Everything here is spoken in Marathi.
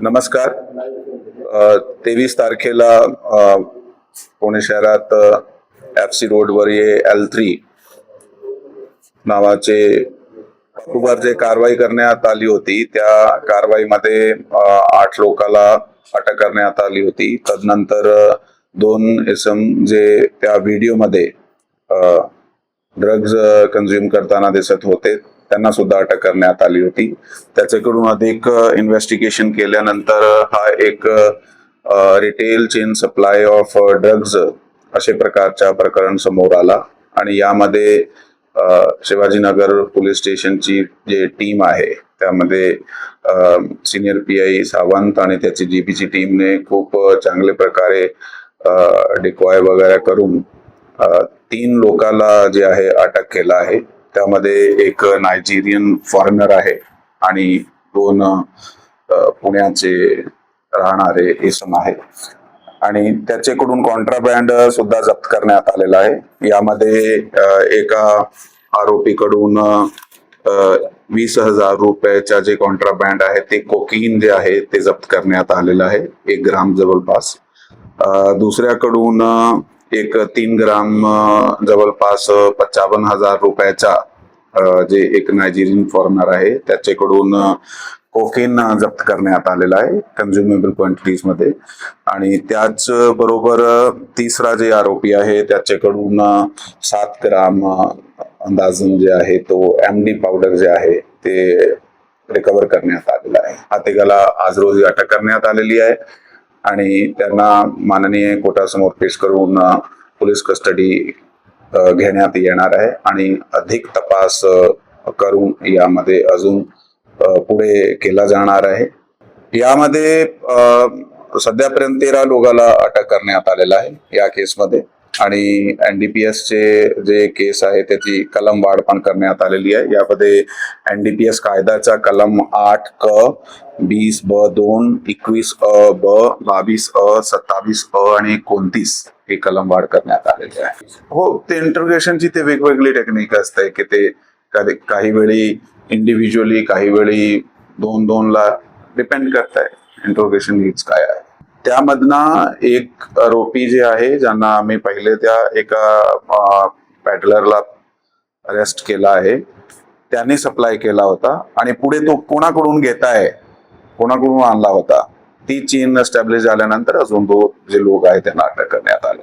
नमस्कार. तेवीस तारखेला पुणे शहरात एफ सी रोडवर ये एल थ्री नावाचे वर जे कारवाई करण्यात आली होती त्या कारवाईमध्ये आठ लोकाला अटक करण्यात आली होती. तदनंतर दोन इसम जे त्या व्हिडिओमध्ये ड्रग्ज कन्झ्युम करताना दिसत होते. त्यांना सुद्धा अटक करण्यात आली होती. त्याच्याकडून अधिक इन्व्हेस्टिगेशन केल्यानंतर हा एक retail chain supply of drugs असे प्रकारच्या प्रकरण समोर आला. आणि यामध्ये शिवाजीनगर पोलीस स्टेशनची जे टीम आहे त्यामध्ये सिनियर पी आय सावंत आणि त्याची जीपीची टीमने खूप चांगल्या प्रकारे डिकॉय वगैरे करून तीन लोकाला जे आहे अटक केला आहे. त्यामध्ये एक नायजेरियन फॉरेनर आहे आणि दोन पुण्याचे राहणारे इसम आहे आणि त्याच्याकडून कॉन्ट्राबँड सुद्धा जप्त करण्यात आलेला आहे. यामध्ये एका आरोपीकडून वीस हजार रुपयाच्या जे कॉन्ट्राबँड आहे ते कोकीन जे आहे ते जप्त करण्यात आलेलं आहे. एक ग्राम जवळपास. दुसऱ्याकडून एक तीन ग्राम जवळपास पंचावन्न हजार रुपयाचा जे एक नायजेरियन फॉरेनर आहे त्याच्याकडून कोकेन जप्त करण्यात आलेला आहे कन्झ्युमेबल क्वांटिटीजमध्ये. आणि त्याच बरोबर तिसरा जे आरोपी आहे त्याच्याकडून सात ग्राम अ, अंदाजन जे आहे तो एमडी पावडर जे आहे ते रिकवर करण्यात आलेला आहे. हातेगाला आज रोजी अटक करण्यात आलेली आहे. आणि त्यांना माननीय कोर्टासमोर पेश करून पोलीस कस्टडी घेण्यात येणार आहे आणि अधिक तपास करून यामध्ये अजून पुढे केला जाणार आहे. यामध्ये सध्यापर्यंत तेरा लोकाला अटक करण्यात आलेला आहे या केसमध्ये. आणि एनडीपीएस चे जे केस आहे त्याची कलम वाढ पण करण्यात आलेली आहे. यामध्ये एनडीपीएस कायद्याचा कलम आठ क वीस ब दोन एकवीस अ ब बावीस अ सत्तावीस अ आणि एकोणतीस हे कलम वाढ करण्यात आलेले आहे. हो ते इंटरोगेशनची ते वेगवेगळी टेक्निक असते की ते कधी काही वेळी इंडिव्हिज्युअली काही वेळी दोन दोन ला डिपेंड करत आहे इंट्रोगेशन नीड्स काय आहे? त्यामधनं एक आरोपी जे आहे ज्यांना आम्ही पहिले त्या एका पॅडलरला अरेस्ट केला आहे. त्याने सप्लाय केला होता आणि पुढे तो कोणाकडून घेताय कोणाकडून आणला होता ती चीन एस्टॅब्लिश झाल्यानंतर अजून तो जे लोक आहे त्यांना अटक करण्यात आले.